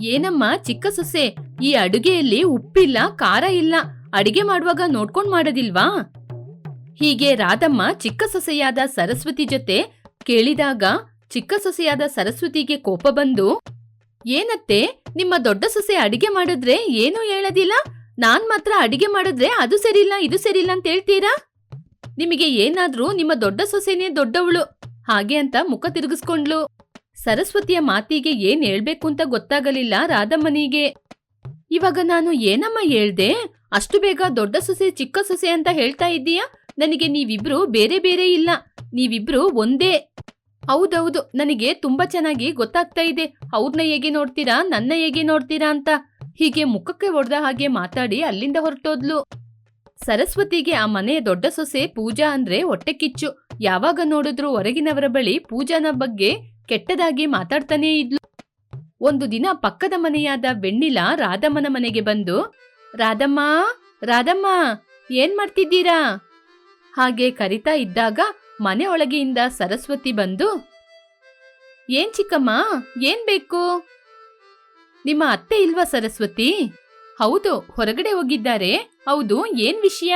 ಏನಮ್ಮ ಚಿಕ್ಕ ಸೊಸೆ? ಈ ಅಡುಗೆಯಲ್ಲಿ ಉಪ್ಪಿಲ್ಲ, ಖಾರ ಇಲ್ಲ. ಅಡಿಗೆ ಮಾಡುವಾಗ ನೋಡ್ಕೊಂಡ್ ಮಾಡೋದಿಲ್ವಾ? ಹೀಗೆ ರಾಧಮ್ಮ ಚಿಕ್ಕ ಸೊಸೆಯಾದ ಸರಸ್ವತಿ ಜೊತೆ ಕೇಳಿದಾಗ ಚಿಕ್ಕ ಸೊಸೆಯಾದ ಸರಸ್ವತಿಗೆ ಕೋಪ ಬಂದು, ಏನತ್ತೆ, ನಿಮ್ಮ ದೊಡ್ಡ ಸೊಸೆ ಅಡಿಗೆ ಮಾಡಿದ್ರೆ ಏನೂ ಹೇಳೋದಿಲ್ಲ? ನಾನ್ ಮಾತ್ರ ಅಡಿಗೆ ಮಾಡಿದ್ರೆ ಅದು ಸರಿಯಿಲ್ಲ, ಇದು ಸರಿಯಿಲ್ಲ ಅಂತ ಹೇಳ್ತೀರಾ? ನಿಮಗೆ ಏನಾದ್ರೂ ನಿಮ್ಮ ದೊಡ್ಡ ಸೊಸೆನೇ ದೊಡ್ಡವಳು. ಹಾಗೆ ಅಂತ ಮುಖ ತಿರುಗಿಸ್ಕೊಂಡ್ಲು ಸರಸ್ವತಿಯ ಮಾತಿಗೆ ಏನ್ ಹೇಳ್ಬೇಕು ಅಂತ ಗೊತ್ತಾಗಲಿಲ್ಲ ರಾಧಮ್ಮನಿಗೆ. ಇವಾಗ ನಾನು ಏನಮ್ಮ ಹೇಳ್ದೆ? ಅಷ್ಟು ಬೇಗ ದೊಡ್ಡ ಸೊಸೆ, ಚಿಕ್ಕ ಸೊಸೆ ಅಂತ ಹೇಳ್ತಾ ಇದ್ದೀಯಾ? ನನಗೆ ನೀವಿಬ್ರು ಬೇರೆ ಬೇರೆ ಇಲ್ಲ. ನೀವಿಬ್ರು ಒಂದೇ. ಹೌದೌದು, ನನಗೆ ತುಂಬಾ ಚೆನ್ನಾಗಿ ಗೊತ್ತಾಗ್ತಾ ಇದೆ. ಅವ್ರನ್ನ ಹೇಗೆ ನೋಡ್ತೀರಾ, ನನ್ನ ಹೇಗೆ ನೋಡ್ತೀರಾ ಅಂತ. ಹೀಗೆ ಮುಖಕ್ಕೆ ಹೊಡೆದ ಹಾಗೆ ಮಾತಾಡಿ ಅಲ್ಲಿಂದ ಹೊರಟೋದ್ಲು. ಸರಸ್ವತಿಗೆ ಆ ಮನೆಯ ದೊಡ್ಡ ಸೊಸೆ ಪೂಜಾ ಅಂದ್ರೆ ಹೊಟ್ಟೆ ಕಿಚ್ಚು. ಯಾವಾಗ ನೋಡಿದ್ರು ಹೊರಗಿನವರ ಬಳಿ ಪೂಜಾನ ಬಗ್ಗೆ ಕೆಟ್ಟದಾಗಿ ಮಾತಾಡ್ತಾನೇ ಇದ್ಲು. ಒಂದು ದಿನ ಪಕ್ಕದ ಮನೆಯಾದ ಬೆಣ್ಣಿಲ ರಾಧಮ್ಮನ ಮನೆಗೆ ಬಂದು, ರಾಧಮ್ಮ ರಾಧಮ್ಮ, ಏನ್ ಮಾಡ್ತಿದ್ದೀರಾ? ಹಾಗೆ ಕರಿತಾ ಇದ್ದಾಗ ಮನೆ ಒಳಗೆಯಿಂದ ಸರಸ್ವತಿ ಬಂದು, ಏನ್ ಚಿಕ್ಕಮ್ಮ, ಏನ್ ಬೇಕು? ನಿಮ್ಮ ಅತ್ತೆ ಇಲ್ವಾ ಸರಸ್ವತಿ? ಹೌದು, ಹೊರಗಡೆ ಹೋಗಿದ್ದಾರೆ. ಹೌದು, ಏನ್ ವಿಷಯ?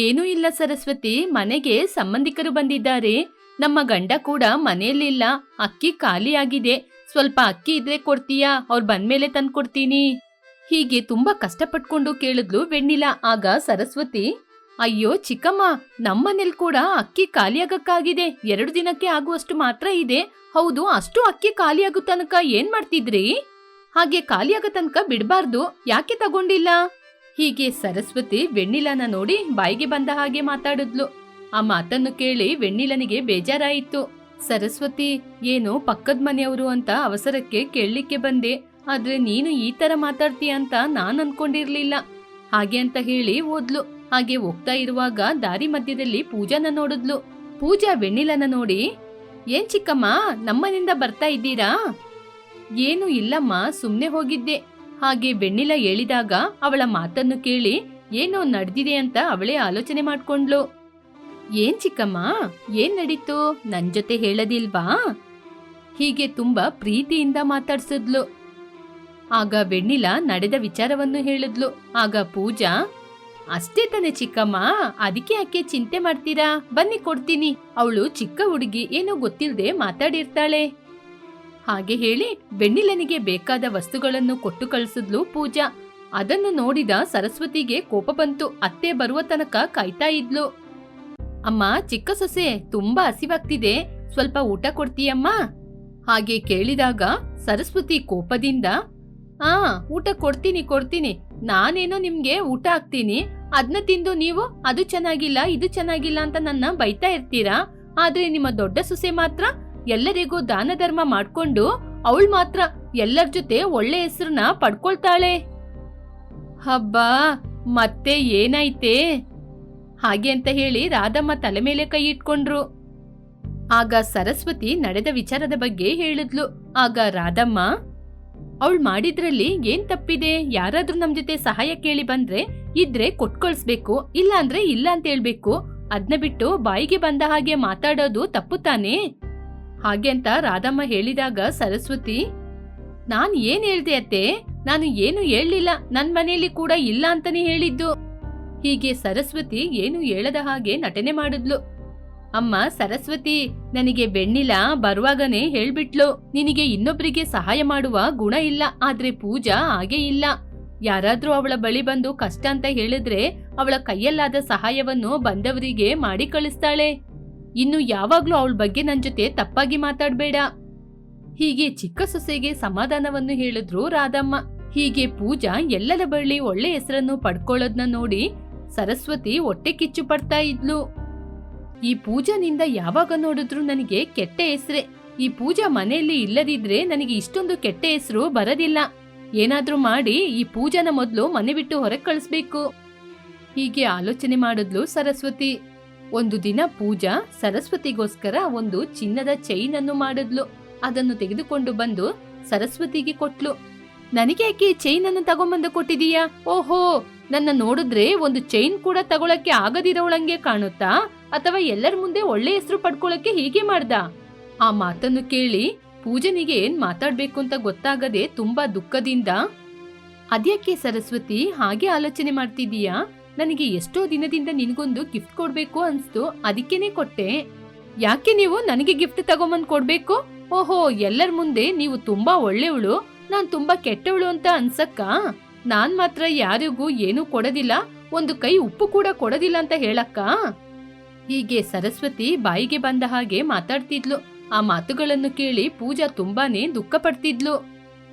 ಏನೂ ಇಲ್ಲ ಸರಸ್ವತಿ, ಮನೆಗೆ ಸಂಬಂಧಿಕರು ಬಂದಿದ್ದಾರೆ. ನಮ್ಮ ಗಂಡ ಕೂಡ ಮನೆಯಲ್ಲಿಲ್ಲ. ಅಕ್ಕಿ ಖಾಲಿಯಾಗಿದೆ. ಸ್ವಲ್ಪ ಅಕ್ಕಿ ಇದ್ರೆ ಕೊಡ್ತೀಯಾ? ಅವ್ರು ಬಂದ್ಮೇಲೆ ತಂದ್ಕೊಡ್ತೀನಿ. ಹೀಗೆ ತುಂಬಾ ಕಷ್ಟಪಟ್ಕೊಂಡು ಕೇಳಿದ್ಲು ವೆಣ್ಣಿಲ. ಆಗ ಸರಸ್ವತಿ, ಅಯ್ಯೋ ಚಿಕ್ಕಮ್ಮ, ನಮ್ಮನೇಲಿ ಕೂಡ ಅಕ್ಕಿ ಖಾಲಿಯಾಗಕ್ಕಾಗಿದೆ. ಎರಡು ದಿನಕ್ಕೆ ಆಗುವಷ್ಟು ಮಾತ್ರ ಇದೆ. ಹೌದು, ಅಷ್ಟು ಅಕ್ಕಿ ಖಾಲಿಯಾಗೋ ತನಕ ಏನ್ ಮಾಡ್ತಿದ್ರಿ? ಹಾಗೆ ಖಾಲಿಯಾಗೋ ತನಕ ಬಿಡಬಾರ್ದು. ಯಾಕೆ ತಗೊಂಡಿಲ್ಲ? ಹೀಗೆ ಸರಸ್ವತಿ ವೆಣ್ಣಿಲನ ನೋಡಿ ಬಾಯಿಗೆ ಬಂದ ಹಾಗೆ ಮಾತಾಡಿದ್ಲು. ಆ ಮಾತನ್ನು ಕೇಳಿ ವೆಣ್ಣಿಲನಿಗೆ ಬೇಜಾರಾಯಿತು. ಸರಸ್ವತಿ, ಏನು ಪಕ್ಕದ ಮನೆಯವರು ಅಂತ ಅವಸರಕ್ಕೆ ಕೇಳಲಿಕ್ಕೆ ಬಂದೆ. ಆದ್ರೆ ನೀನು ಈ ತರ ಮಾತಾಡ್ತೀಯ ಅಂತ ನಾನು ಅನ್ಕೊಂಡಿರ್ಲಿಲ್ಲ. ಹಾಗೆ ಅಂತ ಹೇಳಿ ಓದ್ಲು ಹಾಗೆ ಹೋಗ್ತಾ ಇರುವಾಗ ದಾರಿ ಮಧ್ಯದಲ್ಲಿ ಪೂಜಾನ ನೋಡಿದ್ಲು. ಪೂಜಾ ವೆಣ್ಣಿಲನ ನೋಡಿ, ಏನ್ ಚಿಕ್ಕಮ್ಮ, ನಮ್ಮನಿಂದ ಬರ್ತಾ ಇದ್ದೀರಾ? ಏನು ಇಲ್ಲಮ್ಮ, ಸುಮ್ನೆ ಹೋಗಿದ್ದೆ. ಹಾಗೆ ಬೆಣ್ಣಿಲ ಹೇಳಿದಾಗ ಅವಳ ಮಾತನ್ನು ಕೇಳಿ, ಏನೋ ನಡೆದಿದೆ ಅಂತ ಅವಳೇ ಆಲೋಚನೆ ಮಾಡ್ಕೊಂಡ್ಲು ಏನ್ ಚಿಕ್ಕಮ್ಮ? ಏನ್ ನಡೀತು? ನನ್ ಜೊತೆ ಹೇಳದಿಲ್ವಾ? ಹೀಗೆ ತುಂಬಾ ಪ್ರೀತಿಯಿಂದ ಮಾತಾಡ್ಸಿದ್ಲು. ಆಗ ಬೆಣ್ಣಿಲ ನಡೆದ ವಿಚಾರವನ್ನು ಹೇಳಿದ್ಲು. ಆಗ ಪೂಜಾ, ಅಷ್ಟೇ ತಾನೆ ಚಿಕ್ಕಮ್ಮ. ಅದಕ್ಕೆ ಯಾಕೆ ಚಿಂತೆ ಮಾಡ್ತೀರಾ? ಬನ್ನಿ ಕೊಡ್ತೀನಿ. ಅವಳು ಚಿಕ್ಕ ಹುಡುಗಿ, ಏನೋ ಗೊತ್ತಿಲ್ಲದೆ ಮಾತಾಡಿರ್ತಾಳೆ. ಹಾಗೆ ಹೇಳಿ ಬೆಣ್ಣಿಲನಿಗೆ ಬೇಕಾದ ವಸ್ತುಗಳನ್ನು ಕೊಟ್ಟು ಕಳಿಸಿದ್ಲು ಪೂಜಾ. ಅದನ್ನು ನೋಡಿದ ಸರಸ್ವತಿಗೆ ಕೋಪ ಬಂತು. ಅತ್ತೆ ಬರುವ ತನಕ ಕಾಯ್ತಾ ಇದ್ಲು. ಅಮ್ಮ, ಚಿಕ್ಕ ಸೊಸೆ ತುಂಬಾ ಹಸಿವಾಗ್ತಿದೆ. ಸ್ವಲ್ಪ ಊಟ ಕೊಡ್ತೀಯಮ್ಮ? ಹಾಗೆ ಕೇಳಿದಾಗ ಸರಸ್ವತಿ ಕೋಪದಿಂದ, ಆ, ಊಟ ಕೊಡ್ತೀನಿ ಕೊಡ್ತೀನಿ. ನಾನೇನೋ ನಿಮ್ಗೆ ಊಟ ಹಾಕ್ತೀನಿ. ಅದನ್ನ ತಿಂದು ನೀವು ಅದು ಚೆನ್ನಾಗಿಲ್ಲ, ಇದು ಚೆನ್ನಾಗಿಲ್ಲ ಅಂತ ನನ್ನ ಬೈತಾ ಇರ್ತೀರಾ? ಆದ್ರೆ ನಿಮ್ಮ ದೊಡ್ಡ ಸೊಸೆ ಮಾತ್ರ ಎಲ್ಲರಿಗೂ ದಾನ ಧರ್ಮ ಮಾಡ್ಕೊಂಡು ಅವಳು ಮಾತ್ರ ಎಲ್ಲರ ಜೊತೆ ಒಳ್ಳೆ ಹೆಸರನ್ನ ಪಡ್ಕೊಳ್ತಾಳೆ. ಹಬ್ಬಾ, ಮತ್ತೆ ಏನಾಯ್ತೆ? ಹಾಗೆ ಅಂತ ಹೇಳಿ ರಾಧಮ್ಮ ತಲೆ ಮೇಲೆ ಕೈ ಇಟ್ಕೊಂಡ್ರು. ಆಗ ಸರಸ್ವತಿ ನಡೆದ ವಿಚಾರದ ಬಗ್ಗೆ ಹೇಳಿದ್ಲು. ಆಗ ರಾಧಮ್ಮ, ಅವಳು ಮಾಡಿದ್ರಲ್ಲಿ ಏನ್ ತಪ್ಪಿದೆ? ಯಾರಾದ್ರೂ ನಮ್ ಜೊತೆ ಸಹಾಯ ಕೇಳಿ ಬಂದ್ರೆ ಇದ್ರೆ ಕೊಟ್ಕೊಳ್ಸ್ಬೇಕು ಇಲ್ಲ ಅಂದ್ರೆ ಇಲ್ಲ ಅಂತ ಹೇಳ್ಬೇಕು. ಅದ್ನ ಬಿಟ್ಟು ಬಾಯಿಗೆ ಬಂದ ಹಾಗೆ ಮಾತಾಡೋದು ತಪ್ಪು ತಾನೇ? ಹಾಗೆ ಅಂತ ರಾಧಮ್ಮ ಹೇಳಿದಾಗ ಸರಸ್ವತಿ, ನಾನ್ ಏನ್ ಹೇಳ್ದೆ ಅತ್ತೆ? ನಾನು ಏನು ಹೇಳಲಿಲ್ಲ. ನನ್ ಮನೆಯಲ್ಲಿ ಕೂಡ ಇಲ್ಲ ಅಂತಾನೆ ಹೇಳಿದ್ದು. ಹೀಗೆ ಸರಸ್ವತಿ ಏನು ಹೇಳದ ಹಾಗೆ ನಟನೆ ಮಾಡಿದ್ಲು. ಅಮ್ಮ, ಸರಸ್ವತಿ, ನನಗೆ ಬೆಣ್ಣಿಲ ಬರುವಾಗನೇ ಹೇಳ್ಬಿಟ್ಲು. ನಿನಗೆ ಇನ್ನೊಬ್ಬರಿಗೆ ಸಹಾಯ ಮಾಡುವ ಗುಣ ಇಲ್ಲ, ಆದ್ರೆ ಪೂಜಾ ಹಾಗೆ ಇಲ್ಲ. ಯಾರಾದ್ರೂ ಅವಳ ಬಳಿ ಬಂದು ಕಷ್ಟ ಅಂತ ಹೇಳಿದ್ರೆ ಅವಳ ಕೈಯಲ್ಲಾದ ಸಹಾಯವನ್ನು ಬಂದವರಿಗೆ ಮಾಡಿ ಕಳಿಸ್ತಾಳೆ. ಇನ್ನು ಯಾವಾಗ್ಲೂ ಅವಳ ಬಗ್ಗೆ ನನ್ ಜೊತೆ ತಪ್ಪಾಗಿ ಮಾತಾಡ್ಬೇಡ. ಹೀಗೆ ಚಿಕ್ಕ ಸೊಸೆಗೆ ಸಮಾಧಾನವನ್ನು ಹೇಳಿದ್ರು ರಾಧಮ್ಮ. ಹೀಗೆ ಪೂಜಾ ಎಲ್ಲರ ಬಳಿ ಒಳ್ಳೆ ಹೆಸರನ್ನು ಪಡ್ಕೊಳ್ಳೋದ್ನ ನೋಡಿ ಸರಸ್ವತಿ ಹೊಟ್ಟೆ ಕಿಚ್ಚು ಪಡ್ತಾ ಇದ್ಲು. ಈ ಪೂಜಾನಿಂದ ಯಾವಾಗ ನೋಡಿದ್ರು ನನಗೆ ಕೆಟ್ಟ ಹೆಸರೇ. ಈ ಪೂಜಾ ಮನೆಯಲ್ಲಿ ಇಲ್ಲದಿದ್ರೆ ನನಗೆ ಇಷ್ಟೊಂದು ಕೆಟ್ಟ ಹೆಸರು ಬರದಿಲ್ಲ. ಏನಾದ್ರೂ ಮಾಡಿ ಈ ಪೂಜಾನ ಮೊದಲು ಮನೆ ಬಿಟ್ಟು ಹೊರಗೆ ಕಳಿಸ್ಬೇಕು. ಹೀಗೆ ಆಲೋಚನೆ ಮಾಡಿದ್ಲು ಸರಸ್ವತಿ. ಒಂದು ದಿನ ಪೂಜಾ ಸರಸ್ವತಿಗೋಸ್ಕರ ಒಂದು ಚಿನ್ನದ ಚೈನ್ ಅನ್ನು ಮಾಡಿದ್ಲು. ಅದನ್ನು ತೆಗೆದುಕೊಂಡು ಬಂದು ಸರಸ್ವತಿಗೆ ಕೊಟ್ಲು. ನನಗೆ ಯಾಕೆ ಚೈನ್ ಅನ್ನು ತಗೊಂಬಂದು ಕೊಟ್ಟಿದೀಯಾ? ಓಹೋ! ನನ್ನ ನೋಡಿದ್ರೆ ಒಂದು ಚೈನ್ ಕೂಡ ತಗೊಳಕ್ಕೆ ಆಗದಿರೋಳಂಗೆ ಕಾಣುತ್ತಾ? ಅಥವಾ ಎಲ್ಲರ ಮುಂದೆ ಒಳ್ಳೆ ಹೆಸರು ಪಡ್ಕೊಳಕ್ಕೆ ಹೀಗೆ ಮಾಡ್ದ? ಆ ಮಾತನ್ನು ಕೇಳಿ ಪೂಜನಿಗೆ ಏನ್ ಮಾತಾಡ್ಬೇಕು ಅಂತ ಗೊತ್ತಾಗದೆ ತುಂಬಾ ದುಃಖದಿಂದ, ಅದ್ಯಾಕೆ ಸರಸ್ವತಿ ಹಾಗೆ ಆಲೋಚನೆ ಮಾಡ್ತಿದೀಯಾ ನನಗೆ ಎಷ್ಟೋ ದಿನದಿಂದ ನಿನ್ಗೊಂದು ಗಿಫ್ಟ್ ಕೊಡ್ಬೇಕು ಅನ್ಸ್ತು, ಅದಕ್ಕೇನೆ ಕೊಟ್ಟೆ. ಯಾಕೆ ನೀವು ನನಗೆ ಗಿಫ್ಟ್ ತಗೊಂಬಂದ್ ಕೊಡ್ಬೇಕು? ಓಹೋ, ಎಲ್ಲರ ಮುಂದೆ ನೀವು ತುಂಬಾ ಒಳ್ಳೆಯವಳು, ನಾನು ತುಂಬಾ ಕೆಟ್ಟವಳು ಅಂತ ಅನ್ಸಕ್ಕ? ನಾನ್ ಮಾತ್ರ ಯಾರಿಗೂ ಏನೂ ಕೊಡೋದಿಲ್ಲ, ಒಂದು ಕೈ ಉಪ್ಪು ಕೂಡ ಕೊಡೋದಿಲ್ಲ ಅಂತ ಹೇಳಕ್ಕ. ಹೀಗೆ ಸರಸ್ವತಿ ಬಾಯಿಗೆ ಬಂದ ಹಾಗೆ ಮಾತಾಡ್ತಿದ್ಲು. ಆ ಮಾತುಗಳನ್ನು ಕೇಳಿ ಪೂಜಾ ತುಂಬಾನೇ ದುಃಖ ಪಡ್ತಿದ್ಲು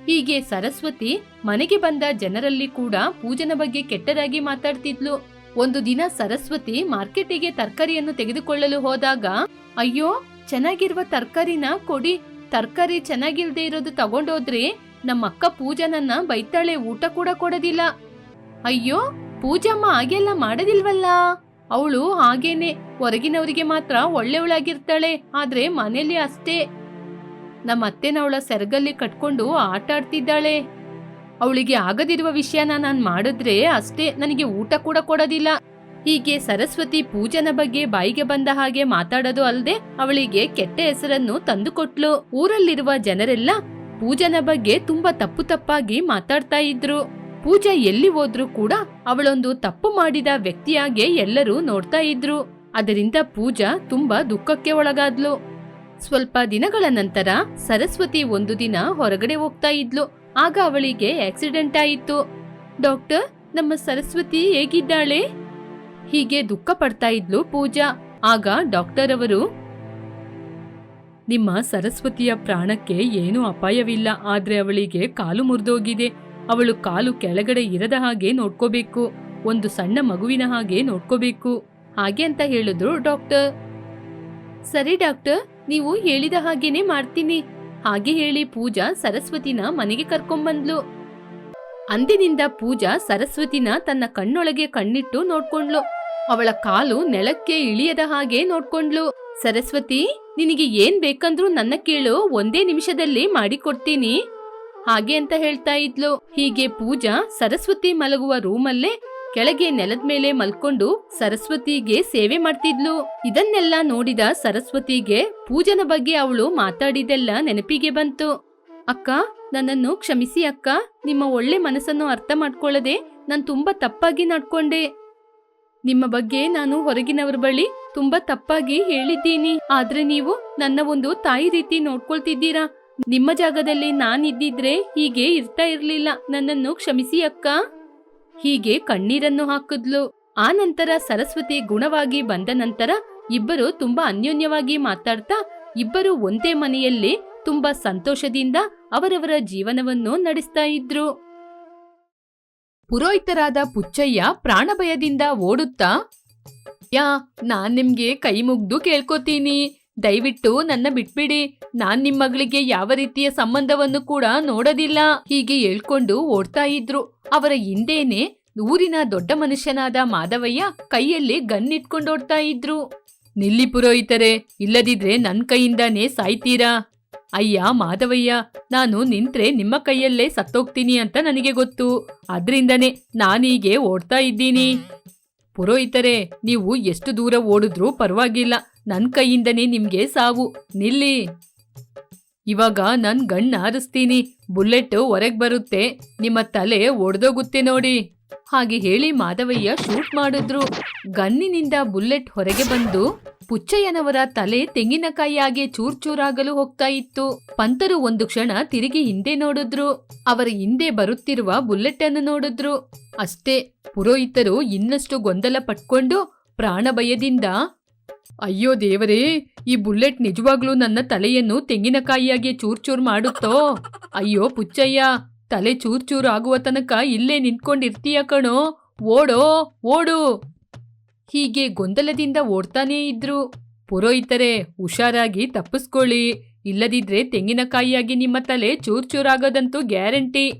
ಹೀಗೆ ಸರಸ್ವತಿ ಮನೆಗೆ ಬಂದ ಜನರಲ್ಲಿ ಕೂಡ ಪೂಜನ ಬಗ್ಗೆ ಕೆಟ್ಟದಾಗಿ ಮಾತಾಡ್ತಿದ್ಲು. ಒಂದು ದಿನ ಸರಸ್ವತಿ ಮಾರ್ಕೆಟಿಗೆ ತರಕಾರಿಯನ್ನು ತೆಗೆದುಕೊಳ್ಳಲು ಹೋದಾಗ, ಅಯ್ಯೋ, ಚೆನ್ನಾಗಿರುವ ತರಕಾರಿನ ಕೊಡಿ. ತರಕಾರಿ ಚೆನ್ನಾಗಿಲ್ದೇ ಇರೋದು ತಗೊಂಡೋದ್ರೆ ನಮ್ಮ ಅಕ್ಕ ಪೂಜಾ ಬೈತಾಳೆ, ಊಟ ಕೂಡ ಕೊಡೋದಿಲ್ಲ. ಅಯ್ಯೋ, ಪೂಜಮ್ಮ ಹಾಗೆಲ್ಲ ಮಾಡೋದಿಲ್ವಲ್ಲ? ಅವಳು ಹಾಗೇನೆ, ಹೊರಗಿನವರಿಗೆ ಮಾತ್ರ ಒಳ್ಳೆಯವಳಾಗಿರ್ತಾಳೆ, ಆದ್ರೆ ಮನೇಲಿ ಅಷ್ಟೇ. ನಮ್ಮ ಅತ್ತೆನವಳ ಸೆರಗಲ್ಲಿ ಕಟ್ಕೊಂಡು ಆಟ ಆಡ್ತಿದ್ದಾಳೆ. ಅವಳಿಗೆ ಆಗದಿರುವ ವಿಷಯನ ನಾನು ಮಾಡಿದ್ರೆ ಅಷ್ಟೇ, ನನಗೆ ಊಟ ಕೂಡ ಕೊಡೋದಿಲ್ಲ. ಹೀಗೆ ಸರಸ್ವತಿ ಪೂಜನ ಬಗ್ಗೆ ಬಾಯಿಗೆ ಬಂದ ಹಾಗೆ ಮಾತಾಡೋದು ಅಲ್ಲದೆ ಅವಳಿಗೆ ಕೆಟ್ಟ ಹೆಸರನ್ನು ತಂದುಕೊಟ್ಲು. ಊರಲ್ಲಿರುವ ಜನರೆಲ್ಲ ಪೂಜನ ಬಗ್ಗೆ ತುಂಬಾ ತಪ್ಪು ತಪ್ಪಾಗಿ ಮಾತಾಡ್ತಾ ಇದ್ರು. ಪೂಜಾ ಎಲ್ಲಿ ಹೋದ್ರೂ ಕೂಡ ಅವಳೊಂದು ತಪ್ಪು ಮಾಡಿದ ವ್ಯಕ್ತಿಯಾಗೆ ಎಲ್ಲರೂ ನೋಡ್ತಾ ಇದ್ರು. ಅದರಿಂದ ಪೂಜಾ ತುಂಬಾ ದುಃಖಕ್ಕೆ ಒಳಗಾದ್ಲು. ಸ್ವಲ್ಪ ದಿನಗಳ ನಂತರ ಸರಸ್ವತಿ ಒಂದು ದಿನ ಹೊರಗಡೆ ಹೋಗ್ತಾ ಇದ್ಲು. ಆಗ ಅವಳಿಗೆ ಆಕ್ಸಿಡೆಂಟ್ ಆಯಿತು. ಡಾಕ್ಟರ್, ನಮ್ಮ ಸರಸ್ವತಿ ಹೇಗಿದ್ದಾಳೆ? ಹೀಗೆ ದುಃಖ ಪಡ್ತಾ ಇದ್ಲು ಪೂಜಾ. ಆಗ ಡಾಕ್ಟರ್ ಅವರು ನಿಮ್ಮ ಸರಸ್ವತಿಯ ಪ್ರಾಣಕ್ಕೆ ಏನೂ ಅಪಾಯವಿಲ್ಲ, ಆದ್ರೆ ಅವಳಿಗೆ ಕಾಲು ಮುರಿದೋಗಿದೆ. ಅವಳು ಕಾಲು ಕೆಳಗಡೆ ಇರದ ಹಾಗೆ ನೋಡ್ಕೋಬೇಕು, ಒಂದು ಸಣ್ಣ ಮಗುವಿನ ಹಾಗೆ ನೋಡ್ಕೋಬೇಕು. ಹಾಗೆ ಅಂತ ಹೇಳಿದ್ರು ಡಾಕ್ಟರ್. ಸರಿ ಡಾಕ್ಟರ್, ನೀವು ಹೇಳಿದ ಹಾಗೇನೆ ಮಾಡ್ತೀನಿ. ಹಾಗೆ ಹೇಳಿ ಪೂಜಾ ಸರಸ್ವತಿನ ಮನೆಗೆ ಕರ್ಕೊಂಬಂದ್ಲು. ಅಂದಿನಿಂದ ಪೂಜಾ ಸರಸ್ವತಿನ ತನ್ನ ಕಣ್ಣೊಳಗೆ ಕಣ್ಣಿಟ್ಟು ನೋಡ್ಕೊಂಡ್ಲು. ಅವಳ ಕಾಲು ನೆಲಕ್ಕೆ ಇಳಿಯದ ಹಾಗೆ ನೋಡ್ಕೊಂಡ್ಲು. ಸರಸ್ವತಿ, ನಿನಗೆ ಏನ್ ಬೇಕಂದ್ರೂ ನನ್ನ ಕೇಳು, ಒಂದೇ ನಿಮಿಷದಲ್ಲಿ ಮಾಡಿಕೊಡ್ತೀನಿ. ಹಾಗೆ ಅಂತ ಹೇಳ್ತಾ ಇದ್ಲು. ಹೀಗೆ ಪೂಜಾ ಸರಸ್ವತಿ ಮಲಗುವ ರೂಮಲ್ಲೇ ಕೆಳಗೆ ನೆಲದ ಮೇಲೆ ಮಲ್ಕೊಂಡು ಸರಸ್ವತಿಗೆ ಸೇವೆ ಮಾಡ್ತಿದ್ಲು. ಇದನ್ನೆಲ್ಲ ನೋಡಿದ ಸರಸ್ವತಿಗೆ ಪೂಜನ ಬಗ್ಗೆ ಅವಳು ಮಾತಾಡಿದೆಲ್ಲ ನೆನಪಿಗೆ ಬಂತು. ಅಕ್ಕ, ನನ್ನನ್ನು ಕ್ಷಮಿಸಿ ಅಕ್ಕ. ನಿಮ್ಮ ಒಳ್ಳೆ ಮನಸ್ಸನ್ನು ಅರ್ಥ ಮಾಡ್ಕೊಳ್ಳದೆ ನಾನು ತುಂಬಾ ತಪ್ಪಾಗಿ ನಡ್ಕೊಂಡೆ. ನಿಮ್ಮ ಬಗ್ಗೆ ನಾನು ಹೊರಗಿನವರ ಬಳಿ ತುಂಬಾ ತಪ್ಪಾಗಿ ಹೇಳಿದ್ದೀನಿ. ಆದ್ರೆ ನೀವು ನನ್ನ ಒಂದು ತಾಯಿ ರೀತಿ ನೋಡ್ಕೊಳ್ತಿದ್ದೀರಾ? ನಿಮ್ಮ ಜಾಗದಲ್ಲಿ ನಾನಿದ್ದಿದ್ರೆ ಹೀಗೆ ಇರ್ತಾ ಇರ್ಲಿಲ್ಲ. ನನ್ನನ್ನು ಕ್ಷಮಿಸಿ ಅಕ್ಕ. ಹೀಗೆ ಕಣ್ಣೀರನ್ನು ಹಾಕಿದ್ಲು. ಆ ನಂತರ ಸರಸ್ವತಿ ಗುಣವಾಗಿ ಬಂದ ನಂತರ ಇಬ್ಬರು ತುಂಬಾ ಅನ್ಯೋನ್ಯವಾಗಿ ಮಾತಾಡ್ತಾ ಇಬ್ಬರು ಒಂದೇ ಮನೆಯಲ್ಲಿ ತುಂಬಾ ಸಂತೋಷದಿಂದ ಅವರವರ ಜೀವನವನ್ನು ನಡೆಸ್ತಾ ಇದ್ರು. ಪುರೋಹಿತರಾದ ಪುಚ್ಚಯ್ಯ ಪ್ರಾಣಭಯದಿಂದ ಓಡುತ್ತಾ, ಯಾ, ನಾನ್ ನಿಮ್ಗೆ ಕೈ ಮುಗ್ದು ಕೇಳ್ಕೊತೀನಿ. ದಯವಿಟ್ಟು ನನ್ನ ಬಿಟ್ಬಿಡಿ. ನಾನ್ ನಿಮ್ ಮಗಳಿಗೆ ಯಾವ ರೀತಿಯ ಸಂಬಂಧವನ್ನು ಕೂಡ ನೋಡೋದಿಲ್ಲ. ಹೀಗೆ ಹೇಳ್ಕೊಂಡು ಓಡ್ತಾ ಇದ್ರು. ಅವರ ಹಿಂದೇನೆ ಊರಿನ ದೊಡ್ಡ ಮನುಷ್ಯನಾದ ಮಾಧವಯ್ಯ ಕೈಯಲ್ಲಿ ಗನ್ ಇಟ್ಕೊಂಡು ಓಡ್ತಾ ಇದ್ರು. ನಿಲ್ಲಿ ಪುರೋಹಿತರೆ, ಇಲ್ಲದಿದ್ರೆ ನನ್ ಕೈಯಿಂದಾನೇ ಸಾಯ್ತೀರಾ? ಅಯ್ಯ ಮಾಧವಯ್ಯ, ನಾನು ನಿಂತ್ರೆ ನಿಮ್ಮ ಕೈಯಲ್ಲೇ ಸತ್ತೋಗ್ತೀನಿ ಅಂತ ನನಗೆ ಗೊತ್ತು. ಅದ್ರಿಂದನೇ ನಾನೀಗೆ ಓಡ್ತಾ ಇದ್ದೀನಿ. ಪುರೋಹಿತರೆ, ನೀವು ಎಷ್ಟು ದೂರ ಓಡಿದ್ರೂ ಪರವಾಗಿಲ್ಲ. ನನ್ನ ಕೈಯಿಂದನೇ ನಿಮ್ಗೆ ಸಾವು. ನಿಲ್ಲಿ. ಇವಾಗ ನನ್ ಗಣ್ಣ ಹಾರಿಸ್ತೀನಿ ಬುಲೆಟ್ ಹೊರಗೆ ಬರುತ್ತೆ. ನಿಮ್ಮ ತಲೆ ಒಡೆದೋಗುತ್ತೆ ನೋಡಿ. ಹಾಗೆ ಹೇಳಿ ಮಾಧವಯ್ಯ ಶೂಟ್ ಮಾಡಿದ್ರು. ಗನ್ನಿನಿಂದ ಬುಲೆಟ್ ಹೊರಗೆ ಬಂದು ಪುಚ್ಚಯ್ಯನವರ ತಲೆ ತೆಂಗಿನಕಾಯಿಯಾಗೆ ಚೂರ್ ಚೂರಾಗಲು ಹೋಗ್ತಾ ಇತ್ತು. ಪಂತರು ಒಂದು ಕ್ಷಣ ತಿರುಗಿ ಹಿಂದೆ ನೋಡಿದ್ರು. ಅವರ ಹಿಂದೆ ಬರುತ್ತಿರುವ ಬುಲೆಟ್ ಅನ್ನು ನೋಡಿದ್ರು. ಅಷ್ಟೇ, ಪುರೋಹಿತರು ಇನ್ನಷ್ಟು ಗೊಂದಲ ಪಟ್ಕೊಂಡು ಪ್ರಾಣ ಭಯದಿಂದ, ಅಯ್ಯೋ ದೇವರೇ, ಈ ಬುಲೆಟ್ ನಿಜವಾಗ್ಲೂ ನನ್ನ ತಲೆಯನ್ನು ತೆಂಗಿನಕಾಯಿಯಾಗಿ ಚೂರ್ ಚೂರ್ ಮಾಡುತ್ತೋ? ಅಯ್ಯೋ ಪುಚ್ಚಯ್ಯ, ತಲೆ ಚೂರ್ ಚೂರ್ ಆಗುವ ತನಕ ಇಲ್ಲೇ ನಿಂತ್ಕೊಂಡಿರ್ತೀಯ ಕಣೋ. ಓಡೋ, ಓಡು. ಹೀಗೆ ಗೊಂದಲದಿಂದ ಓಡ್ತಾನೇ ಇದ್ರು. ಪುರೋಹಿತರೇ, ಹುಷಾರಾಗಿ ತಪ್ಪಿಸ್ಕೊಳ್ಳಿ. ಇಲ್ಲದಿದ್ರೆ ತೆಂಗಿನಕಾಯಿಯಾಗಿ ನಿಮ್ಮ ತಲೆ ಚೂರ್ ಚೂರಾಗೋದಂತೂ ಗ್ಯಾರಂಟಿ.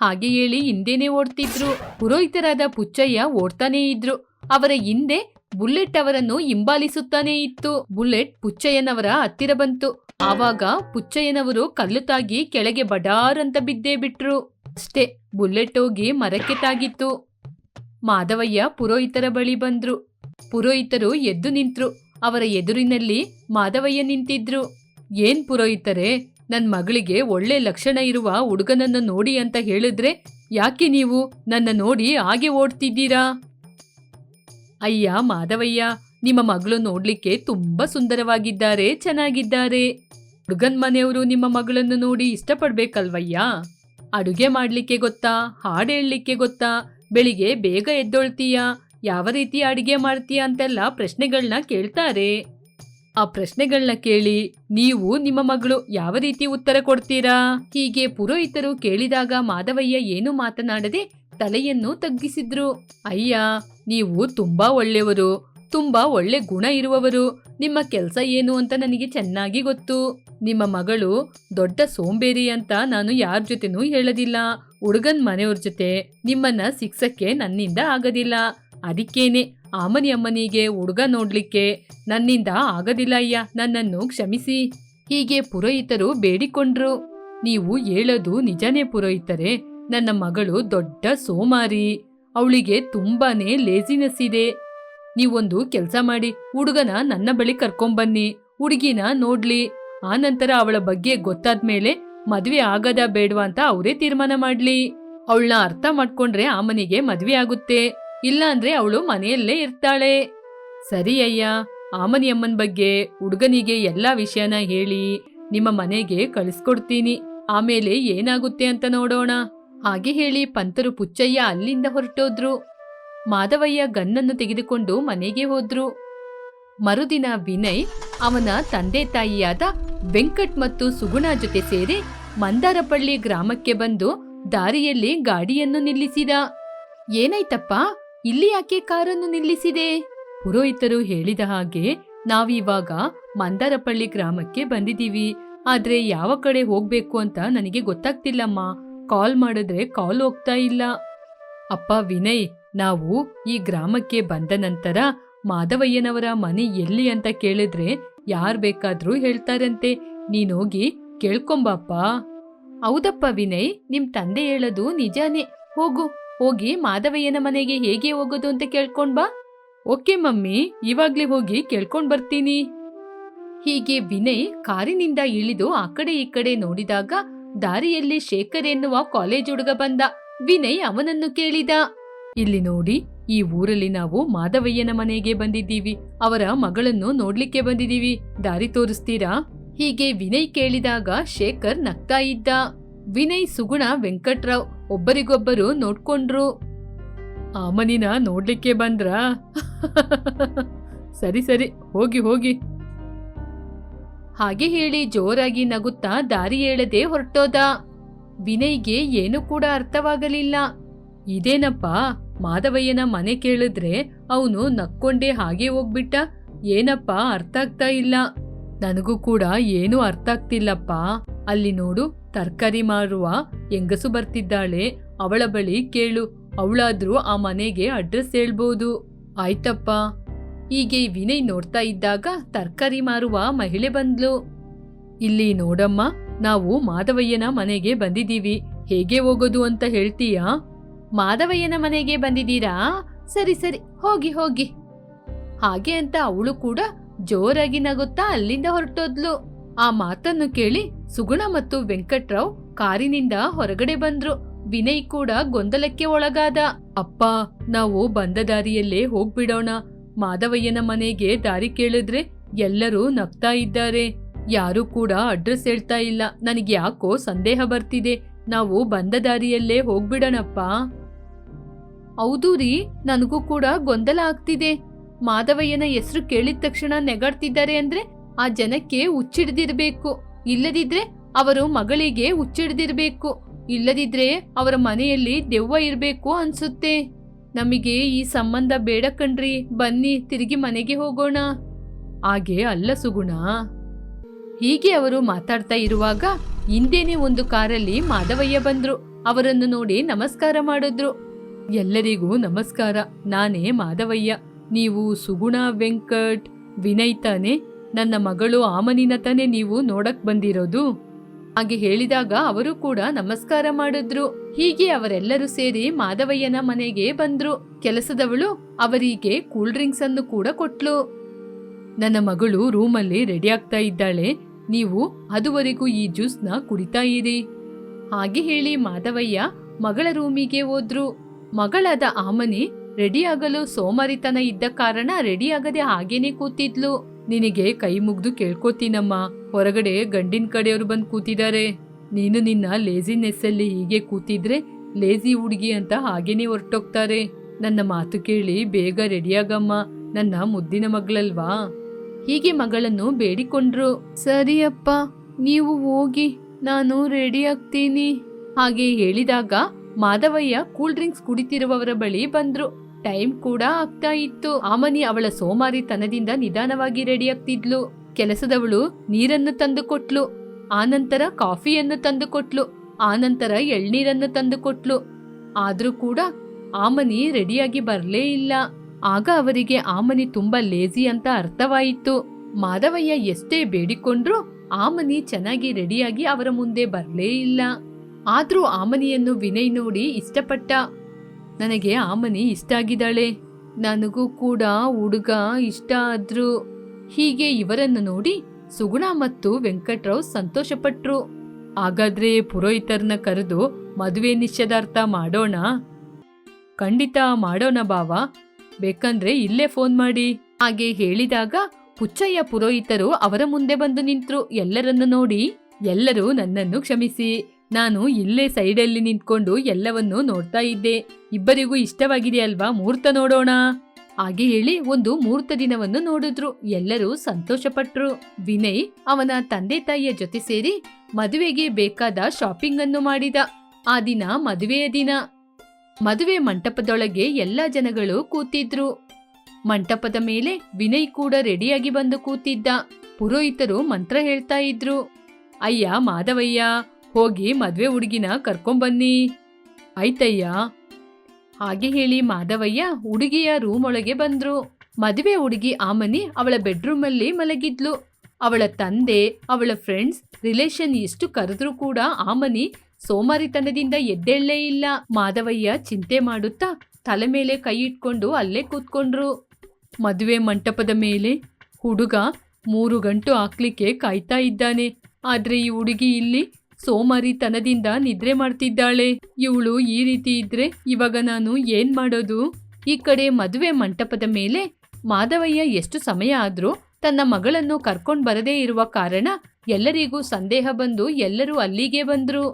ಹಾಗೆ ಹೇಳಿ ಹಿಂದೇನೆ ಓಡ್ತಿದ್ರು. ಪುರೋಹಿತರಾದ ಪುಚ್ಚಯ್ಯ ಓಡ್ತಾನೇ ಇದ್ರು. ಅವರ ಹಿಂದೆ ಬುಲ್ಲೆಟ್ ಅವರನ್ನು ಹಿಂಬಾಲಿಸುತ್ತಾನೇ ಇತ್ತು. ಬುಲ್ಲೆಟ್ ಪುಚ್ಚಯ್ಯನವರ ಹತ್ತಿರ ಬಂತು. ಆವಾಗ ಪುಚ್ಚಯ್ಯನವರು ಕಲ್ಲು ತಾಗಿ ಕೆಳಗೆ ಅಂತ ಬಿದ್ದೇ ಬಿಟ್ರು. ಅಷ್ಟೇ ಬುಲ್ಲೆಟ್ ಹೋಗಿ ಮರಕ್ಕೆ ತಾಗಿತ್ತು. ಮಾಧವಯ್ಯ ಪುರೋಹಿತರ ಬಳಿ ಬಂದ್ರು. ಪುರೋಹಿತರು ಎದ್ದು ನಿಂತ್ರು. ಅವರ ಎದುರಿನಲ್ಲಿ ಮಾಧವಯ್ಯ ನಿಂತಿದ್ರು. ಏನ್ ಪುರೋಹಿತರೇ, ನನ್ ಮಗಳಿಗೆ ಒಳ್ಳೆ ಲಕ್ಷಣ ಇರುವ ಹುಡುಗನನ್ನ ನೋಡಿ ಅಂತ ಹೇಳಿದ್ರೆ ಯಾಕೆ ನೀವು ನನ್ನ ನೋಡಿ ಹಾಗೆ ಓಡ್ತಿದ್ದೀರಾ? ಅಯ್ಯ ಮಾಧವಯ್ಯ, ನಿಮ್ಮ ಮಗಳು ನೋಡ್ಲಿಕ್ಕೆ ತುಂಬಾ ಸುಂದರವಾಗಿದ್ದಾರೆ, ಚೆನ್ನಾಗಿದ್ದಾರೆ. ಹುಡುಗನ್ ಮನೆಯವರು ನಿಮ್ಮ ಮಗಳನ್ನು ನೋಡಿ ಇಷ್ಟಪಡ್ಬೇಕಲ್ವಯ್ಯ? ಅಡುಗೆ ಮಾಡ್ಲಿಕ್ಕೆ ಗೊತ್ತಾ, ಹಾಡು ಹೇಳಲಿಕ್ಕೆ ಗೊತ್ತಾ ಬೆಳಿಗ್ಗೆ ಬೇಗ ಎದ್ದೊಳ್ತೀಯಾ? ಯಾವ ರೀತಿ ಅಡಿಗೆ ಮಾಡ್ತೀಯಾ ಅಂತೆಲ್ಲ ಪ್ರಶ್ನೆಗಳನ್ನ ಕೇಳ್ತಾರೆ. ಆ ಪ್ರಶ್ನೆಗಳನ್ನ ಕೇಳಿ ನೀವು ನಿಮ್ಮ ಮಗಳು ಯಾವ ರೀತಿ ಉತ್ತರ ಕೊಡ್ತೀರಾ? ಹೀಗೆ ಪುರೋಹಿತರು ಕೇಳಿದಾಗ ಮಾಧವಯ್ಯ ಏನು ಮಾತನಾಡದೆ ತಲೆಯನ್ನು ತಗ್ಗಿಸಿದ್ರು. ಅಯ್ಯ, ನೀವು ತುಂಬಾ ಒಳ್ಳೆಯವರು. ತುಂಬಾ ಒಳ್ಳೆ ಗುಣ ಇರುವವರು. ನಿಮ್ಮ ಕೆಲಸ ಏನು ಅಂತ ನನಗೆ ಚೆನ್ನಾಗಿ ಗೊತ್ತು. ನಿಮ್ಮ ಮಗಳು ದೊಡ್ಡ ಸೋಂಬೇರಿ ಅಂತ ನಾನು ಯಾರ ಜೊತೆನೂ ಹೇಳದಿಲ್ಲ. ಹುಡುಗನ್ ಮನೆಯವ್ರ ಜೊತೆ ನಿಮ್ಮನ್ನ ಸಿಕ್ಸಕ್ಕೆ ನನ್ನಿಂದ ಆಗದಿಲ್ಲ. ಅದಕ್ಕೇನೆ ಆಮನಿ ಅಮ್ಮನಿಗೆ ಹುಡುಗ ನೋಡ್ಲಿಕ್ಕೆ ನನ್ನಿಂದ ಆಗದಿಲ್ಲ ಅಯ್ಯ. ನನ್ನನ್ನು ಕ್ಷಮಿಸಿ. ಹೀಗೆ ಪುರೋಹಿತರು ಬೇಡಿಕೊಂಡ್ರು. ನೀವು ಹೇಳೋದು ನಿಜನೇ ಪುರೋಹಿತರೆ. ನನ್ನ ಮಗಳು ದೊಡ್ಡ ಸೋಮಾರಿ. ಅವಳಿಗೆ ತುಂಬಾನೇ ಲೇಜಿನೆಸ್ ಇದೆ. ನೀವೊಂದು ಕೆಲಸ ಮಾಡಿ ಹುಡುಗನ ನನ್ನ ಬಳಿ ಕರ್ಕೊಂಬನ್ನಿ, ಹುಡುಗಿನ ನೋಡ್ಲಿ. ಆ ನಂತರ ಅವಳ ಬಗ್ಗೆ ಗೊತ್ತಾದ್ಮೇಲೆ ಮದ್ವೆ ಆಗದ ಬೇಡ್ವಾ ಅಂತ ಅವರೇ ತೀರ್ಮಾನ ಮಾಡ್ಲಿ. ಅವಳನ್ನ ಅರ್ಥ ಮಾಡ್ಕೊಂಡ್ರೆ ಆ ಮನೆಗೆ ಮದ್ವೆ ಆಗುತ್ತೆ. ಇಲ್ಲ ಅಂದ್ರೆ ಅವಳು ಮನೆಯಲ್ಲೇ ಇರ್ತಾಳೆ. ಸರಿ ಅಯ್ಯ ಆಮನಿ ಅಮ್ಮನ ಬಗ್ಗೆ ಹುಡುಗನಿಗೆ ಎಲ್ಲಾ ವಿಷಯನ ಹೇಳಿ, ನಿಮ್ಮ ಮನೆಗೆ ಕಳಿಸ್ಕೊಡ್ತೀನಿ. ಆಮೇಲೆ ಏನಾಗುತ್ತೆ ಅಂತ ನೋಡೋಣ. ಹಾಗೆ ಹೇಳಿ ಪಂತರು ಪುಚ್ಚಯ್ಯ ಅಲ್ಲಿಂದ ಹೊರಟೋದ್ರು. ಮಾಧವಯ್ಯ ಗನ್ನನ್ನು ತೆಗೆದುಕೊಂಡು ಮನೆಗೆ ಹೋದ್ರು. ಮರುದಿನ ವಿನಯ್ ಅವನ ತಂದೆ ತಾಯಿಯಾದ ವೆಂಕಟ್ ಮತ್ತು ಸುಗುಣ ಜೊತೆ ಸೇರಿ ಮಂದಾರಪಳ್ಳಿ ಗ್ರಾಮಕ್ಕೆ ಬಂದು ದಾರಿಯಲ್ಲಿ ಗಾಡಿಯನ್ನು ನಿಲ್ಲಿಸಿದ. ಏನಾಯ್ತಪ್ಪ, ಇಲ್ಲಿ ಯಾಕೆ ಕಾರನ್ನು ನಿಲ್ಲಿಸಿದೆ? ಪುರೋಹಿತರು ಹೇಳಿದ ಹಾಗೆ ನಾವಿವಾಗ ಮಂದಾರಪಳ್ಳಿ ಗ್ರಾಮಕ್ಕೆ ಬಂದಿದ್ದೀವಿ. ಆದ್ರೆ ಯಾವ ಕಡೆ ಹೋಗ್ಬೇಕು ಅಂತ ನನಗೆ ಗೊತ್ತಾಗ್ತಿಲ್ಲಮ್ಮ. ಕಾಲ್ ಮಾಡಿದ್ರೆ ಕಾಲ್ ಹೋಗ್ತಾ ಇಲ್ಲ. ಅಪ್ಪ ವಿನಯ್ ನಾವು ಈ ಗ್ರಾಮಕ್ಕೆ ಬಂದ ನಂತರ ಮಾಧವಯ್ಯನವರ ಮನೆ ಎಲ್ಲಿ ಅಂತ ಕೇಳಿದ್ರೆ ಯಾರ್ ಬೇಕಾದ್ರೂ ಹೇಳ್ತಾರಂತೆ. ನೀನೋಗಿ ಕೇಳ್ಕೊಂಬಪ್ಪ. ಹೌದಪ್ಪ ವಿನಯ್, ನಿಮ್ ತಂದೆ ಹೇಳೋದು ನಿಜಾನೇ. ಹೋಗು, ಹೋಗಿ ಮಾಧವಯ್ಯನ ಮನೆಗೆ ಹೇಗೆ ಹೋಗೋದು ಅಂತ ಕೇಳ್ಕೊಂಡ್ ಬಾ. ಓಕೆ ಮಮ್ಮಿ, ಇವಾಗ್ಲೇ ಹೋಗಿ ಕೇಳ್ಕೊಂಡ್ ಬರ್ತೀನಿ. ಹೀಗೆ ವಿನಯ್ ಕಾರಿನಿಂದ ಇಳಿದು ಆ ಕಡೆ ಈ ಕಡೆ ನೋಡಿದಾಗ ದಾರಿಯಲ್ಲಿ ಶೇಖರ್ ಎನ್ನುವ ಕಾಲೇಜ್ ಹುಡುಗ ಬಂದ. ವಿನಯ್ ಅವನನ್ನು ಕೇಳಿದ. ಇಲ್ಲಿ ನೋಡಿ, ಈ ಊರಲ್ಲಿ ನಾವು ಮಾಧವಯ್ಯನ ಮನೆಗೆ ಬಂದಿದ್ದೀವಿ. ಅವರ ಮಗಳನ್ನು ನೋಡ್ಲಿಕ್ಕೆ ಬಂದಿದ್ದೀವಿ. ದಾರಿ ತೋರಿಸ್ತೀರಾ? ಹೀಗೆ ವಿನಯ್ ಕೇಳಿದಾಗ ಶೇಖರ್ ನಗ್ತಾ ಇದ್ದ. ವಿನಯ್, ಸುಗುಣ, ವೆಂಕಟ್ರಾವ್ ಒಬ್ಬರಿಗೊಬ್ಬರು ನೋಡ್ಕೊಂಡ್ರು. ಆ ಮನಿನ ನೋಡ್ಲಿಕ್ಕೆ ಬಂದ್ರಾ? ಸರಿ ಸರಿ, ಹೋಗಿ ಹೋಗಿ. ಹಾಗೆ ಹೇಳಿ ಜೋರಾಗಿ ನಗುತ್ತಾ ದಾರಿ ಹೇಳದೆ ಹೊರಟೋದ. ವಿನಯ್ಗೆ ಏನು ಕೂಡ ಅರ್ಥವಾಗಲಿಲ್ಲ. ಇದೇನಪ್ಪ? ಮಾಧವಯ್ಯನ ಮನೆ ಕೇಳಿದ್ರೆ ಅವನು ನಕ್ಕೊಂಡೇ ಹಾಗೆ ಹೋಗ್ಬಿಟ್ಟ. ಏನಪ್ಪ ಅರ್ಥ ಆಗ್ತಾ ಇಲ್ಲ. ನನಗೂ ಕೂಡ ಏನೂ ಅರ್ಥ ಆಗ್ತಿಲ್ಲಪ್ಪ ಅಲ್ಲಿ ನೋಡು, ತರಕಾರಿ ಮಾರುವ ಹೆಂಗಸು ಬರ್ತಿದ್ದಾಳೆ. ಅವಳ ಬಳಿ ಕೇಳು. ಅವಳಾದ್ರೂ ಆ ಮನೆಗೆ ಅಡ್ರೆಸ್ ಹೇಳ್ಬೋದು. ಆಯ್ತಪ್ಪ. ಹೀಗೆ ವಿನಯ್ ನೋಡ್ತಾ ಇದ್ದಾಗ ತರಕಾರಿ ಮಾರುವ ಮಹಿಳೆ ಬಂದ್ಲು. ಇಲ್ಲಿ ನೋಡಮ್ಮ, ನಾವು ಮಾಧವಯ್ಯನ ಮನೆಗೆ ಬಂದಿದ್ದೀವಿ. ಹೇಗೆ ಹೋಗೋದು ಅಂತ ಹೇಳ್ತೀಯಾ? ಮಾಧವಯ್ಯನ ಮನೆಗೆ ಬಂದಿದ್ದೀರಾ? ಸರಿ ಸರಿ, ಹೋಗಿ ಹೋಗಿ. ಹಾಗೆ ಅಂತ ಅವಳು ಕೂಡ ಜೋರಾಗಿ ನಗುತ್ತಾ ಅಲ್ಲಿಂದ ಹೊರಟೋದ್ಲು. ಆ ಮಾತನ್ನು ಕೇಳಿ ಸುಗುಣ ಮತ್ತು ವೆಂಕಟ್ರಾವ್ ಕಾರಿನಿಂದ ಹೊರಗಡೆ ಬಂದ್ರು. ವಿನಯ್ ಕೂಡ ಗೊಂದಲಕ್ಕೆ ಒಳಗಾದ. ಅಪ್ಪ, ನಾವು ಬಂದ ದಾರಿಯಲ್ಲೇ ಹೋಗ್ಬಿಡೋಣ. ಮಾಧವಯ್ಯನ ಮನೆಗೆ ದಾರಿ ಕೇಳಿದ್ರೆ ಎಲ್ಲರೂ ನಗ್ತಾ ಇದ್ದಾರೆ. ಯಾರು ಕೂಡ ಅಡ್ರೆಸ್ ಹೇಳ್ತಾ ಇಲ್ಲ. ನನಗೆ ಯಾಕೋ ಸಂದೇಹ ಬರ್ತಿದೆ. ನಾವು ಬಂದ ದಾರಿಯಲ್ಲೇ ಹೋಗ್ಬಿಡೋಣಪ್ಪ. ಹೌದು ರೀ, ನನಗೂ ಕೂಡ ಗೊಂದಲ ಆಗ್ತಿದೆ. ಮಾಧವಯ್ಯನ ಹೆಸರು ಕೇಳಿದ ತಕ್ಷಣ ನೆಗಾಡ್ತಿದ್ದಾರೆ ಅಂದ್ರೆ ಆ ಜನಕ್ಕೆ ಹುಚ್ಚಿಡ್ದಿರ್ಬೇಕು. ಇಲ್ಲದಿದ್ರೆ ಅವರು ಮಗಳಿಗೆ ಹುಚ್ಚಿಡ್ದಿರ್ಬೇಕು. ಇಲ್ಲದಿದ್ರೆ ಅವರ ಮನೆಯಲ್ಲಿ ದೆವ್ವ ಇರಬೇಕು ಅನ್ಸುತ್ತೆ. ನಮಗೆ ಈ ಸಂಬಂಧ ಬೇಡ ಕಣ್ರಿ, ಬನ್ನಿ ತಿರುಗಿ ಮನೆಗೆ ಹೋಗೋಣ. ಹಾಗೆ ಅಲ್ಲ ಸುಗುಣ. ಹೀಗೆ ಅವರು ಮಾತಾಡ್ತಾ ಇರುವಾಗ ಹಿಂದೇನೆ ಒಂದು ಕಾರಲ್ಲಿ ಮಾಧವಯ್ಯ ಬಂದ್ರು. ಅವರನ್ನು ನೋಡಿ ನಮಸ್ಕಾರ ಮಾಡಿದ್ರು. ಎಲ್ಲರಿಗೂ ನಮಸ್ಕಾರ. ನಾನೇ ಮಾಧವಯ್ಯ. ನೀವು ಸುಗುಣ ವೆಂಕಟ್, ವಿನಯ್ ತಾನೆ. ನನ್ನ ಮಗಳು ಆಮನಿನ ತಾನೆ ನೀವು ನೋಡಕ್ ಬಂದಿರೋದು. ಹಾಗೆ ಹೇಳಿದಾಗ ಅವರು ಕೂಡ ನಮಸ್ಕಾರ ಮಾಡಿದ್ರು. ಹೀಗೆ ಅವರೆಲ್ಲರೂ ಸೇರಿ ಮಾಧವಯ್ಯನ ಮನೆಗೆ ಬಂದ್ರು. ಕೆಲಸದವಳು ಅವರಿಗೆ ಕೂಲ್ ಡ್ರಿಂಕ್ಸ್ ಅನ್ನು ಕೂಡ ಕೊಟ್ಲು. ನನ್ನ ಮಗಳು ರೂಮಲ್ಲಿ ರೆಡಿ ಆಗ್ತಾ ಇದ್ದಾಳೆ. ನೀವು ಅದುವರೆಗೂ ಈ ಜ್ಯೂಸ್ನ ಕುಡಿತಾ ಇರಿ. ಹಾಗೆ ಹೇಳಿ ಮಾಧವಯ್ಯ ಮಗಳ ರೂಮಿಗೆ ಹೋದ್ರು. ಮಗಳಾದ ಆಮನಿ ರೆಡಿಯಾಗಲು ಸೋಮಾರಿತನ ಇದ್ದ ಕಾರಣ ರೆಡಿಯಾಗದೆ ಹಾಗೇನೆ ಕೂತಿದ್ಲು. ನಿನಗೆ ಕೈ ಮುಗ್ದು ಕೇಳ್ಕೊತೀನಮ್ಮ. ಹೊರಗಡೆ ಗಂಡಿನ ಕಡೆಯವರು ಬಂದು ಕೂತಿದ್ದಾರೆ. ನೀನು ನಿನ್ನ ಲೇಜಿನೆಸ್ ಅಲ್ಲಿ ಹೀಗೆ ಕೂತಿದ್ರೆ ಲೇಜಿ ಹುಡುಗಿ ಅಂತ ಹಾಗೇನೆ ಹೊರಟೋಗ್ತಾರೆ. ನನ್ನ ಮಾತು ಕೇಳಿ ಬೇಗ ರೆಡಿಯಾಗಮ್ಮ. ನನ್ನ ಮುದ್ದಿನ ಮಗಳಲ್ವಾ? ಹೀಗೆ ಮಗಳನ್ನು ಬೇಡಿಕೊಂಡ್ರು. ಸರಿಯಪ್ಪ, ನೀವು ಹೋಗಿ, ನಾನು ರೆಡಿ ಆಗ್ತೀನಿ. ಹಾಗೆ ಹೇಳಿದಾಗ ಮಾಧವಯ್ಯ ಕೂಲ್ ಡ್ರಿಂಕ್ಸ್ ಕುಡಿತಿರುವವರ ಬಳಿ ಬಂದ್ರು. ಟೈಮ್ ಕೂಡ ಆಗ್ತಾ ಇತ್ತು. ಆಮನಿ ಅವಳ ಸೋಮಾರಿತನದಿಂದ ನಿಧಾನವಾಗಿ ರೆಡಿ ಆಗ್ತಿದ್ಲು ಕೆಲಸದವಳು ನೀರನ್ನು ತಂದು ಕೊಟ್ಲು ಆನಂತರ ಕಾಫಿಯನ್ನು ತಂದು ಕೊಟ್ಲು ಆನಂತರ ಎಳ್ನೀರನ್ನು ತಂದು ಕೊಟ್ಲು ಆದ್ರೂ ಕೂಡ ಆಮನಿ ರೆಡಿಯಾಗಿ ಬರಲೇ ಇಲ್ಲ. ಆಗ ಅವರಿಗೆ ಆಮನಿ ತುಂಬಾ ಲೇಜಿ ಅಂತ ಅರ್ಥವಾಯಿತು. ಮಾಧವಯ್ಯ ಎಷ್ಟೇ ಬೇಡಿಕೊಂಡ್ರು ಆಮನಿ ಚೆನ್ನಾಗಿ ರೆಡಿಯಾಗಿ ಅವರ ಮುಂದೆ ಬರಲೇ ಇಲ್ಲ. ಆದ್ರೂ ಆಮನಿಯನ್ನು ವಿನಯ್ ನೋಡಿ ಇಷ್ಟಪಟ್ಟ. ನನಗೆ ಆಮನಿ ಇಷ್ಟ ಆಗಿದ್ದಾಳೆ. ನನಗೂ ಕೂಡ ಹುಡುಗ ಇಷ್ಟ ಆದ್ರು. ಹೀಗೆ ಇವರನ್ನು ನೋಡಿ ಸುಗುಣ ಮತ್ತು ವೆಂಕಟ್ರಾವ್ ಸಂತೋಷಪಟ್ರು. ಹಾಗಾದ್ರೆ ಪುರೋಹಿತರನ್ನ ಕರೆದು ಮದುವೆ ನಿಶ್ಚದಾರ್ಥ ಮಾಡೋಣ? ಖಂಡಿತ ಮಾಡೋಣ ಬಾವ ಬೇಕಂದ್ರೆ ಇಲ್ಲೇ ಫೋನ್ ಮಾಡಿ. ಹಾಗೆ ಹೇಳಿದಾಗ ಪುಚ್ಚಯ್ಯ ಪುರೋಹಿತರು ಅವರ ಮುಂದೆ ಬಂದು ನಿಂತ್ರು. ಎಲ್ಲರನ್ನು ನೋಡಿ ಎಲ್ಲರೂ ನನ್ನನ್ನು ಕ್ಷಮಿಸಿ. ನಾನು ಇಲ್ಲೇ ಸೈಡಲ್ಲಿ ನಿಂತ್ಕೊಂಡು ಎಲ್ಲವನ್ನೂ ನೋಡ್ತಾ ಇದ್ದೆ. ಇಬ್ಬರಿಗೂ ಇಷ್ಟವಾಗಿದೆಯಲ್ವಾ ಮುಹೂರ್ತ ನೋಡೋಣ? ಹಾಗೆ ಹೇಳಿ ಒಂದು ಮುಹೂರ್ತ ದಿನವನ್ನು ನೋಡಿದ್ರು. ಎಲ್ಲರೂ ಸಂತೋಷಪಟ್ರು. ವಿನಯ್ ಅವನ ತಂದೆ ತಾಯಿಯ ಜೊತೆ ಸೇರಿ ಮದುವೆಗೆ ಬೇಕಾದ ಶಾಪಿಂಗ್ ಅನ್ನು ಮಾಡಿದ. ಆ ದಿನ ಮದುವೆಯ ದಿನ. ಮದುವೆ ಮಂಟಪದೊಳಗೆ ಎಲ್ಲಾ ಜನಗಳು ಕೂತಿದ್ರು. ಮಂಟಪದ ಮೇಲೆ ವಿನಯ್ ಕೂಡ ರೆಡಿಯಾಗಿ ಬಂದು ಕೂತಿದ್ದ. ಪುರೋಹಿತರು ಮಂತ್ರ ಹೇಳ್ತಾ ಇದ್ರು. ಅಯ್ಯ ಮಾಧವಯ್ಯ ಹೋಗಿ ಮದುವೆ ಹುಡುಗಿನ ಕರ್ಕೊಂಬನ್ನಿ. ಆಯ್ತಯ್ಯ. ಹಾಗೆ ಹೇಳಿ ಮಾಧವಯ್ಯ ಹುಡುಗಿಯ ರೂಮ್ ಒಳಗೆ ಬಂದ್ರು. ಮದುವೆ ಹುಡುಗಿ ಆಮನಿ ಅವಳ ಬೆಡ್ರೂಮಲ್ಲಿ ಮಲಗಿದ್ಲು. ಅವಳ ತಂದೆ, ಅವಳ ಫ್ರೆಂಡ್ಸ್ ರಿಲೇಷನ್ ಎಷ್ಟು ಕರೆದ್ರೂ ಕೂಡ ಆಮನಿ ಸೋಮಾರಿತನದಿಂದ ಎದ್ದೇಳಲೇ ಇಲ್ಲ. ಮಾಧವಯ್ಯ ಚಿಂತೆ ಮಾಡುತ್ತಾ ತಲೆ ಮೇಲೆ ಕೈ ಇಟ್ಕೊಂಡು ಅಲ್ಲೇ ಕೂತ್ಕೊಂಡ್ರು. ಮದುವೆ ಮಂಟಪದ ಮೇಲೆ ಹುಡುಗ ಮೂರು ಗಂಟು ಹಾಕ್ಲಿಕ್ಕೆ ಕಾಯ್ತಾ ಇದ್ದಾನೆ. ಆದ್ರೆ ಈ ಹುಡುಗಿ ಇಲ್ಲಿ ಸೋಮಾರಿತನದಿಂದ ನಿದ್ರೆ ಮಾಡ್ತಿದ್ದಾಳೆ. ಇವಳು ಈ ರೀತಿ ಇದ್ರೆ ಇವಾಗ ನಾನು ಏನ್ ಮಾಡೋದು? ಈ ಕಡೆ ಮದುವೆ ಮಂಟಪದ ಮೇಲೆ ಮಾಧವಯ್ಯ ಎಷ್ಟು ಸಮಯ ಆದ್ರೂ ತನ್ನ ಮಗಳನ್ನು ಕರ್ಕೊಂಡು ಬರದೇ ಇರುವ ಕಾರಣ ಎಲ್ಲರಿಗೂ ಸಂದೇಹ ಬಂದು ಎಲ್ಲರೂ ಅಲ್ಲಿಗೆ ಬಂದ್ರು.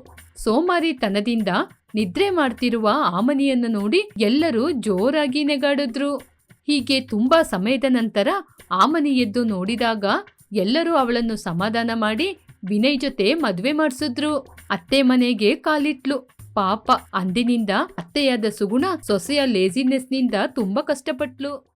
ಸೋಮಾರಿತನದಿಂದ ನಿದ್ರೆ ಮಾಡ್ತಿರುವ ಆಮನಿಯನ್ನು ನೋಡಿ ಎಲ್ಲರೂ ಜೋರಾಗಿ ನೆಗಾಡಿದ್ರು. ಹೀಗೆ ತುಂಬಾ ಸಮಯದ ನಂತರ ಆಮನಿ ಎದ್ದು ನೋಡಿದಾಗ ಎಲ್ಲರೂ ಅವಳನ್ನು ಸಮಾಧಾನ ಮಾಡಿ ವಿನಯ್ ಜೊತೆ ಮದುವೆ ಮಾಡಿಸಿದ್ರು. ಅತ್ತೆ ಮನೆಗೆ ಕಾಲಿಟ್ಲು. ಪಾಪ ಅಂದಿನಿಂದ ಅತ್ತೆಯಾದ ಸುಗುಣ ಸೊಸೆಯ ಲೇಜಿನೆಸ್ನಿಂದ ತುಂಬಾ ಕಷ್ಟಪಟ್ಲು.